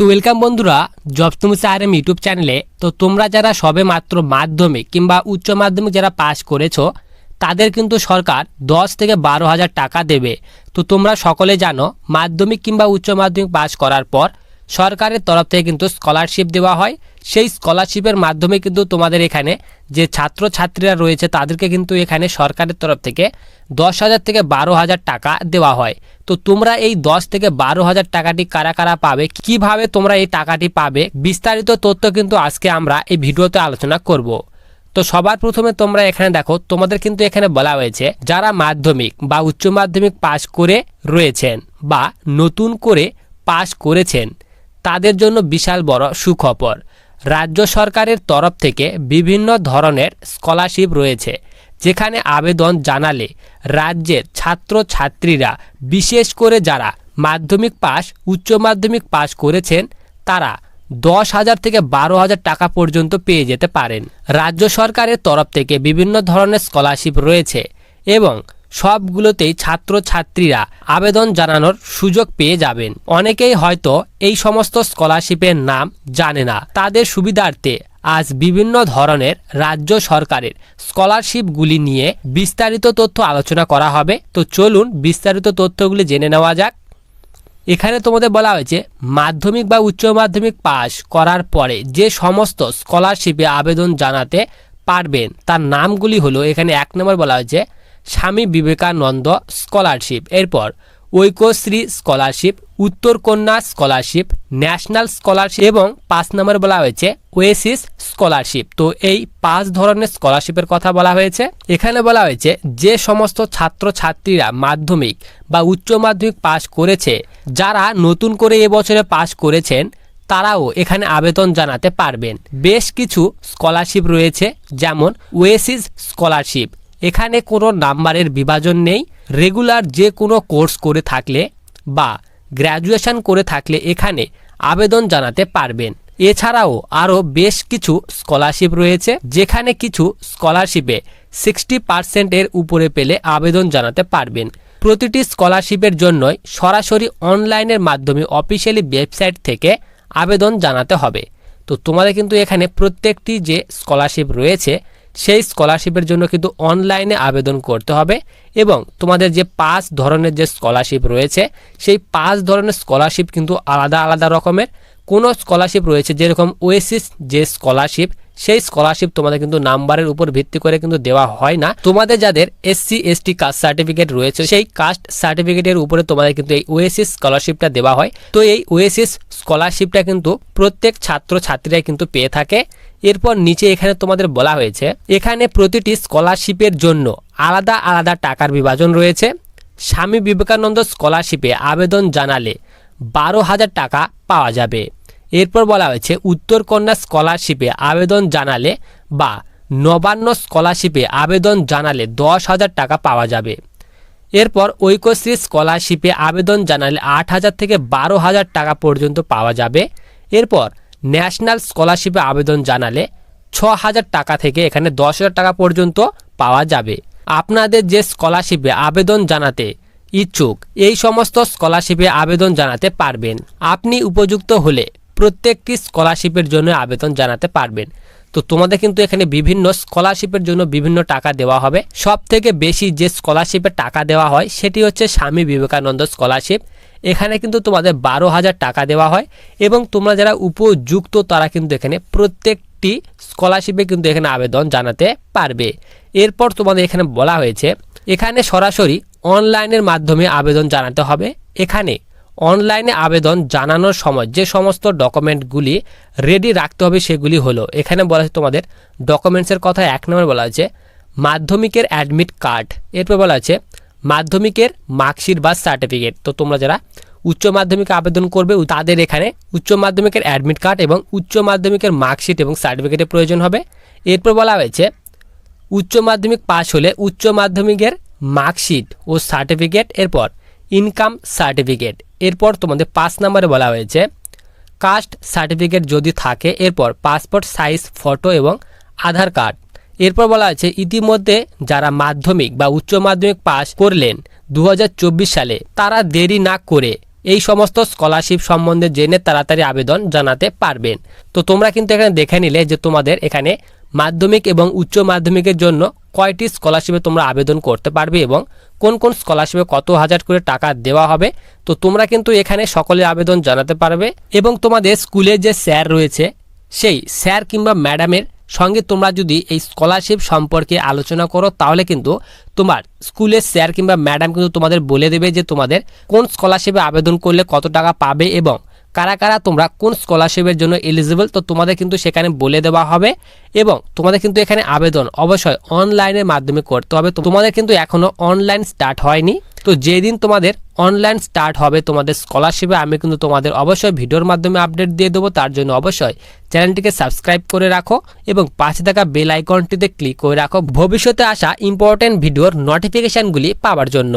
তো ওয়েলকাম বন্ধুরা জব তুমি আরএম ইউটিউব চ্যানেলে তো তোমরা যারা সবে মাত্র মাধ্যমিক কিংবা উচ্চ মাধ্যমিক যারা পাশ করেছ, তাদের কিন্তু সরকার দশ থেকে বারো হাজার টাকা দেবে। তো তোমরা সকলে জানো, মাধ্যমিক কিংবা উচ্চ মাধ্যমিক পাশ করার পর সরকারের তরফ থেকে কিন্তু স্কলারশিপ দেওয়া হয়। সেই স্কলারশিপের মাধ্যমে কিন্তু তোমাদের এখানে যে ছাত্র ছাত্রীরা রয়েছে, তাদেরকে কিন্তু এখানে সরকারের তরফ থেকে দশ হাজার থেকে বারো হাজার টাকা দেওয়া হয়। তো তোমরা এই দশ থেকে বারো হাজার টাকাটি কারা কারা পাবে? কীভাবে তোমরা এই টাকাটি পাবে? বিস্তারিত তথ্য কিন্তু আজকে আমরা এই ভিডিওতে আলোচনা করব। তো সবার প্রথমে তোমরা এখানে দেখো, তোমাদের কিন্তু এখানে বলা হয়েছে, যারা মাধ্যমিক বা উচ্চ মাধ্যমিক পাশ করে রয়েছেন বা নতুন করে পাশ করেছেন তাদের জন্য বিশাল বড় সুখবর। রাজ্য সরকারের তরফ থেকে বিভিন্ন ধরনের স্কলারশিপ রয়েছে, যেখানে আবেদন জানালে রাজ্যের ছাত্র ছাত্রীরা বিশেষ করে যারা মাধ্যমিক পাস উচ্চ মাধ্যমিক পাস করেছেন, তারা দশ হাজার থেকে বারো হাজার টাকা পর্যন্ত পেয়ে যেতে পারেন। রাজ্য সরকারের তরফ থেকে বিভিন্ন ধরনের স্কলারশিপ রয়েছে এবং সবগুলোতেই ছাত্র ছাত্রীরা আবেদন জানানোর সুযোগ পেয়ে যাবেন। অনেকেই হয়তো এই সমস্ত স্কলারশিপের নাম জানে না। তাদের সুবিধার্থে আজ বিভিন্ন ধরনের রাজ্য সরকারের স্কলারশিপগুলি নিয়ে বিস্তারিত তথ্য আলোচনা করা হবে। তো চলুন বিস্তারিত তথ্যগুলি জেনে নেওয়া যাক। এখানে তোমাদের বলা হয়েছে, মাধ্যমিক বা উচ্চ মাধ্যমিক পাশ করার পরে যে সমস্ত স্কলারশিপে আবেদন জানাতে পারবেন, তার নামগুলি হলো, এখানে এক নম্বর বলা হয়েছে স্বামী বিবেকানন্দ স্কলারশিপ। এরপর ঐক্যশ্রী স্কলারশিপ উত্তর কন্যা স্কলারশিপ, ন্যাশনাল স্কলারশিপ এবং পাঁচ নম্বর বলা হয়েছে ওয়েসিস স্কলারশিপ। তো এই পাঁচ ধরনের স্কলারশিপের কথা বলা হয়েছে। এখানে বলা হয়েছে যে সমস্ত ছাত্র ছাত্রীরা মাধ্যমিক বা উচ্চ মাধ্যমিক পাশ করেছে, যারা নতুন করে এবছরে পাশ করেছেন, তারাও এখানে আবেদন জানাতে পারবেন। বেশ কিছু স্কলারশিপ রয়েছে, যেমন ওয়েসিস স্কলারশিপ। এখানে কোনো নাম্বারের বিভাজন নেই। রেগুলার যে কোনো কোর্স করে থাকলে বা গ্র্যাজুয়েশন করে থাকলে এখানে আবেদন জানাতে পারবেন। এছাড়াও আরও বেশ কিছু স্কলারশিপ রয়েছে, যেখানে কিছু স্কলারশিপে সিক্সটি পার্সেন্টের উপরে পেলে আবেদন জানাতে পারবেন। প্রতিটি স্কলারশিপের জন্যই সরাসরি অনলাইনের মাধ্যমে অফিসিয়ালি ওয়েবসাইট থেকে আবেদন জানাতে হবে। তো তোমাদের কিন্তু এখানে প্রত্যেকটি যে স্কলারশিপ রয়েছে সেই স্কলারশিপের জন্য কিন্তু অনলাইনে আবেদন করতে হবে এবং তোমাদের যে পাঁচ ধরনের যে স্কলারশিপ রয়েছে, সেই পাঁচ ধরনের স্কলারশিপ কিন্তু আলাদা আলাদা রকমের। কোনো স্কলারশিপ রয়েছে যেরকম ওয়েসিস যে স্কলারশিপ, সেই স্কলারশিপ তোমাদের কিন্তু নাম্বারের উপর ভিত্তি করে কিন্তু দেওয়া হয় না। তোমাদের যাদের এসসি, এসটি কাস্ট সার্টিফিকেট রয়েছে, সেই কাস্ট সার্টিফিকেটের উপরে তোমাদের কিন্তু এই ওয়েসিস স্কলারশিপটা দেওয়া হয়। তো এই ওয়েসিস স্কলারশিপটা কিন্তু প্রত্যেক ছাত্র ছাত্রীরাই কিন্তু পেয়ে থাকে। এরপর নিচে এখানে তোমাদের বলা হয়েছে, এখানে প্রতিটি স্কলারশিপের জন্য আলাদা আলাদা টাকার বিভাজন রয়েছে। স্বামী বিবেকানন্দ স্কলারশিপে আবেদন জানালে বারো হাজার টাকা পাওয়া যাবে। এরপর বলা হয়েছে উত্তর কন্যা স্কলারশিপে আবেদন জানালে বা নবান্ন স্কলারশিপে আবেদন জানালে দশ হাজার টাকা পাওয়া যাবে। এরপর ঐক্যশ্রী স্কলারশিপে আবেদন জানালে আট হাজার থেকে বারো হাজার টাকা পর্যন্ত পাওয়া যাবে। এরপর ন্যাশনাল স্কলারশিপে আবেদন জানালে ছ হাজার টাকা থেকে এখানে দশ হাজার টাকা পর্যন্ত পাওয়া যাবে। আপনাদের যে স্কলারশিপে আবেদন জানাতে ইচ্ছুক, এই সমস্ত স্কলারশিপে আবেদন জানাতে পারবেন। আপনি উপযুক্ত হলে প্রত্যেকটি স্কলারশিপের জন্য আবেদন জানাতে পারবেন। তো তোমাদের কিন্তু এখানে বিভিন্ন স্কলারশিপের জন্য বিভিন্ন টাকা দেওয়া হবে। সব থেকে বেশি যে স্কলারশিপের টাকা দেওয়া হয়, সেটি হচ্ছে স্বামী বিবেকানন্দ স্কলারশিপ। এখানে কিন্তু তোমাদের বারো হাজার টাকা দেওয়া হয় এবং তোমরা যারা উপযুক্ত, তারা কিন্তু এখানে প্রত্যেকটি স্কলারশিপে কিন্তু এখানে আবেদন জানাতে পারবে। এরপর তোমাদের এখানে বলা হয়েছে, এখানে সরাসরি অনলাইনের মাধ্যমে আবেদন জানাতে হবে। এখানে অনলাইনে আবেদন জানানোর সময় যে সমস্ত ডকুমেন্টগুলি রেডি রাখতে হবে সেগুলি হলো, এখানে বলা হচ্ছে তোমাদের ডকুমেন্টসের কথা এক নম্বর বলা হয়েছে, মাধ্যমিকের অ্যাডমিট কার্ড এরপর বলা আছে মাধ্যমিকের মার্কশিট বা সার্টিফিকেট। তো তোমরা যারা উচ্চ মাধ্যমিকে আবেদন করবে তাদের এখানে উচ্চ মাধ্যমিকের অ্যাডমিট কার্ড এবং উচ্চ মাধ্যমিকের মার্কশিট এবং সার্টিফিকেটের প্রয়োজন হবে। এরপর বলা হয়েছে, উচ্চ মাধ্যমিক পাস হলে উচ্চ মাধ্যমিকের মার্কশিট ও সার্টিফিকেট, এরপর ইনকাম সার্টিফিকেট। এরপর তোমাদের পাঁচ নম্বরে বলা হয়েছে, কাস্ট সার্টিফিকেট যদি থাকে, এরপর পাসপোর্ট সাইজ, ফটো এবং আধার কার্ড। এরপর বলা আছে ইতিমধ্যে যারা মাধ্যমিক বা উচ্চ মাধ্যমিক পাস করলেন দু হাজার চব্বিশ সালে, তারা দেরি না করে এই সমস্ত স্কলারশিপ সম্বন্ধে জেনে তাড়াতাড়ি আবেদন জানাতে পারবেন। তো তোমরা কিন্তু এখানে দেখে নিলে যে তোমাদের এখানে মাধ্যমিক এবং উচ্চ মাধ্যমিকের জন্য কয়টি স্কলারশিপে তোমরা আবেদন করতে পারবে এবং কোন কোন স্কলারশিপে কত হাজার করে টাকা দেওয়া হবে। তো তোমরা কিন্তু এখানে সকলে আবেদন জানাতে পারবে এবং তোমাদের স্কুলের যে স্যার রয়েছে, সেই স্যার কিংবা ম্যাডামের সঙ্গে তোমরা যদি এই স্কলারশিপ সম্পর্কে আলোচনা করো, তাহলে কিন্তু তোমার স্কুলের স্যার কিংবা ম্যাডাম কিন্তু তোমাদের বলে দেবে যে তোমাদের কোন স্কলারশিপে আবেদন করলে কত টাকা পাবে এবং কারা কারা তোমরা কোন স্কলারশিপের জন্য এলিজিবল তো তোমাদের কিন্তু সেখানে বলে দেওয়া হবে এবং তোমাদের কিন্তু এখানে আবেদন অবশ্যই অনলাইনের মাধ্যমে করতে হবে। তোমাদের কিন্তু এখনও অনলাইন স্টার্ট হয়নি। তো যেদিন তোমাদের অনলাইন স্টার্ট হবে তোমাদের স্কলারশিপে আমি কিন্তু তোমাদের অবশ্যই ভিডিওর মাধ্যমে আপডেট দিয়ে দেবো, তার জন্য অবশ্যই চ্যানেলটিকে সাবস্ক্রাইব করে রাখো এবং পাশে থাকা বেল আইকনটিতে ক্লিক করে রাখো। ভবিষ্যতে আসা ইম্পর্টেন্ট ভিডিওর নোটিফিকেশানগুলি পাওয়ার জন্য।